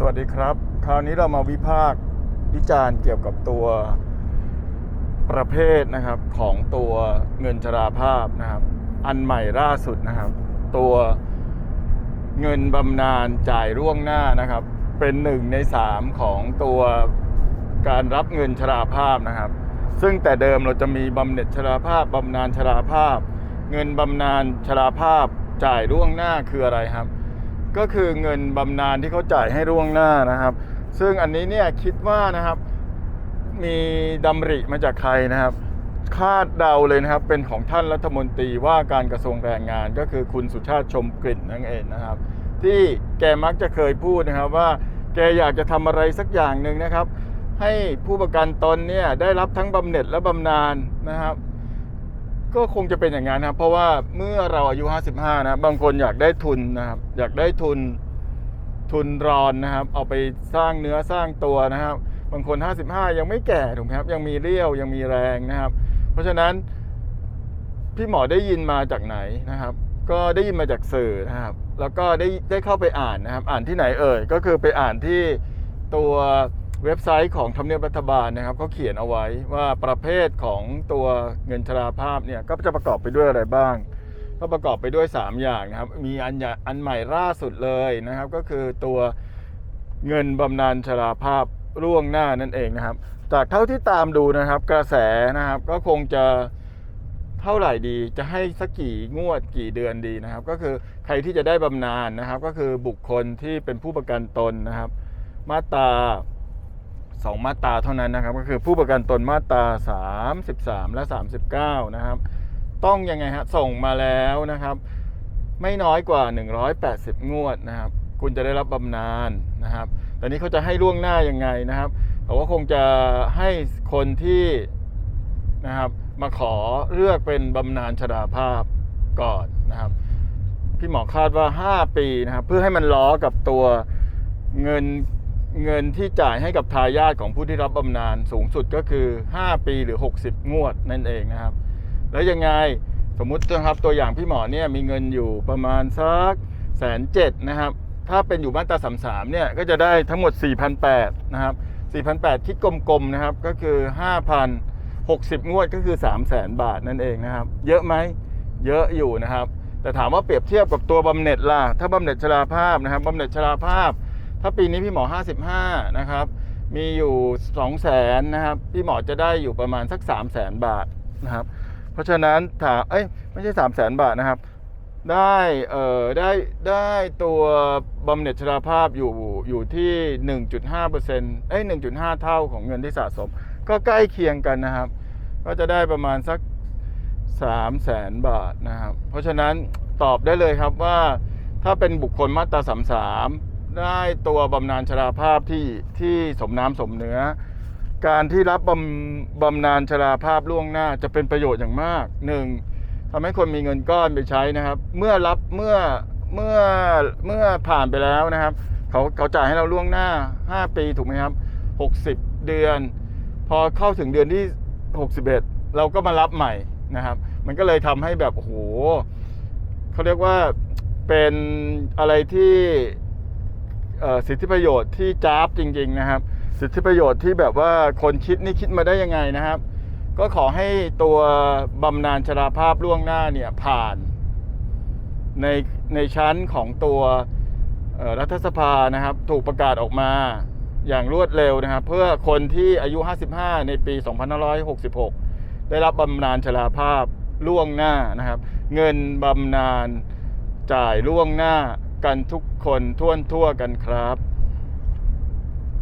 สวัสดีครับ คราวนี้เรามาวิพากษ์วิจารณ์เกี่ยวกับตัวประเภทนะครับของตัวเงินชราภาพนะครับ อันใหม่ล่าสุดนะครับ ตัวเงินบำนาญจ่ายล่วงหน้านะครับ เป็นหนึ่งในสามของตัวการรับเงินชราภาพนะครับ ซึ่งแต่เดิมเราจะมีบำเหน็จชราภาพบำนาญชราภาพ เงินบำนาญชราภาพจ่ายล่วงหน้าคืออะไรครับ ก็คือเงินบำนาญที่เขาจ่ายให้ล่วงหน้านะครับ ซึ่งอันนี้เนี่ยคิดว่านะครับ มีดำริมาจากใครนะครับ คาดเดาเลยนะครับ เป็นของท่านรัฐมนตรีว่าการกระทรวงแรงงาน ก็คือคุณสุชาติชมกลิ่นนั่นเองนะครับ ที่แกมักจะเคยพูดนะครับว่าแกอยากจะทำอะไรสักอย่างหนึ่งนะครับ ให้ผู้ประกันตนเนี่ยได้รับทั้งบำเหน็จและบำนาญนะครับ ก็คงจะเป็นอย่างนั้นนะครับ เพราะว่าเมื่อเราอายุ 55 นะ บางคนอยากได้ทุนนะครับ อยากได้ทุนทุนรอนนะครับ เอาไปสร้างเนื้อสร้างตัวนะครับ บางคน 55 ยังไม่แก่ถูกไหมครับ ยังมีเรี่ยวยังมีแรงนะครับ เพราะฉะนั้นพี่หมอได้ยินมาจากไหนนะครับ ก็ได้ยินมาจากสื่อนะครับ แล้วก็ได้ได้เข้าไปอ่านนะครับ อ่านที่ไหนเอ่ยก็คือไปอ่านที่ตัว เว็บไซต์ของทำเนียบรัฐบาลนะครับเขาเขียนเอาไว้ว่าประเภทของตัวเงินชราภาพเนี่ยก็จะประกอบไปด้วยอะไรบ้าง ก็ประกอบไปด้วย 3 อย่างนะครับ มีอันยันใหม่ล่าสุดเลยนะครับ ก็คือตัวเงินบำนาญชราภาพล่วงหน้านั่นเองนะครับ จากเท่าที่ตามดูนะครับ กระแสนะครับก็คงจะเท่าไหร่ดีจะให้สักกี่งวดกี่เดือนดีนะครับ ก็คือใครที่จะได้บำนาญนะครับ ก็คือบุคคลที่เป็นผู้ประกันตนนะครับ มาตรา สองมาตราเท่านั้นนะครับ ก็คือผู้ประกันตนมาตรา 33 และ 39 นะครับ ต้องยังไงฮะส่งมาแล้วนะครับ ไม่น้อยกว่า 180 งวดนะครับ คุณจะได้รับบำนาญนะครับแต่นี้เขาจะให้ล่วงหน้ายังไงนะครับเขาก็คงจะให้คนที่นะครับมาขอเลือกเป็นบำนาญชราภาพก่อนนะครับ พี่หมอคาดว่า 5 ปีนะครับ เพื่อให้มันล้อกับตัวเงิน เงินที่จ่ายให้กับทายาทของผู้ที่รับบำนาญสูงสุดก็คือ 5 ปีหรือ 60 งวดนั่นเองนะครับ แล้วยังไงสมมุตินะครับตัวอย่างพี่หมอเนี่ยมีเงินอยู่ประมาณสักแสนเจ็ดนะครับ ถ้าเป็นอยู่มาตราสามสามเนี่ยก็จะได้ทั้งหมด 4,800นะครับ4,800คิดกลมๆนะครับก็คือ 5,000 60 งวดก็คือ 3 0 0แสนบาทนั่นเองนะครับ เยอะไหมเยอะอยู่นะครับ แต่ถามว่าเปรียบเทียบกับตัวบำเหน็จล่ะถ้าบำเหน็จชราภาพนะครับบำเหน็จชราภาพ ถ้าปีนี้พี่หมอ 55 นะครับ มีอยู่ 2 0 0แสนนะครับ พี่หมอจะได้อยู่ประมาณสัก 3 0 0แสนบาทนะครับ เพราะฉะนั้นถามเอ้ยไม่ใช่ 3 0 0แสนบาทนะครับ ได้เอ่อได้ได้ตัวบำเหน็จชราภาพอยู่อยู่ที่ 1.5เปอร์เซ็นต์เอ้ย1.5 เท่าของเงินที่สะสม ก็ใกล้เคียงกันนะครับ ก็จะได้ประมาณสัก 3 0 0แสนบาทนะครับ เพราะฉะนั้นตอบได้เลยครับว่าถ้าเป็นบุคคลมาตรา 33 ได้ตัวบำนาญชราภาพที่ที่สมน้ำสมเนื้อ การที่รับบำบำนาญชราภาพล่วงหน้าจะเป็นประโยชน์อย่างมากหนึ่งทำให้คนมีเงินก้อนไปใช้นะครับ เมื่อรับเมื่อเมื่อเมื่อผ่านไปแล้วนะครับ เขาเขาจ่ายให้เราล่วงหน้า 5 ปีถูกไหมครับ 60 เดือน พอเข้าถึงเดือนที่ 61 เราก็มารับใหม่นะครับ มันก็เลยทำให้แบบโอ้โหเขาเรียกว่าเป็นอะไรที่ สิทธิประโยชน์ที่จ้าบจริง ๆนะครับ สิทธิประโยชน์ที่แบบว่าคนคิดนี่คิดมาได้ยังไงนะครับ ก็ขอให้ตัวบำนาญชราภาพล่วงหน้าเนี่ยผ่านในในชั้นของตัวรัฐสภานะครับ ถูกประกาศออกมาอย่างรวดเร็วนะครับ เพื่อคนที่อายุ 55 ในปี 2566 ได้รับบำนาญชราภาพล่วงหน้านะครับ เงินบำนาญจ่ายล่วงหน้า กันทุกคนท่วนทั่วกันครับ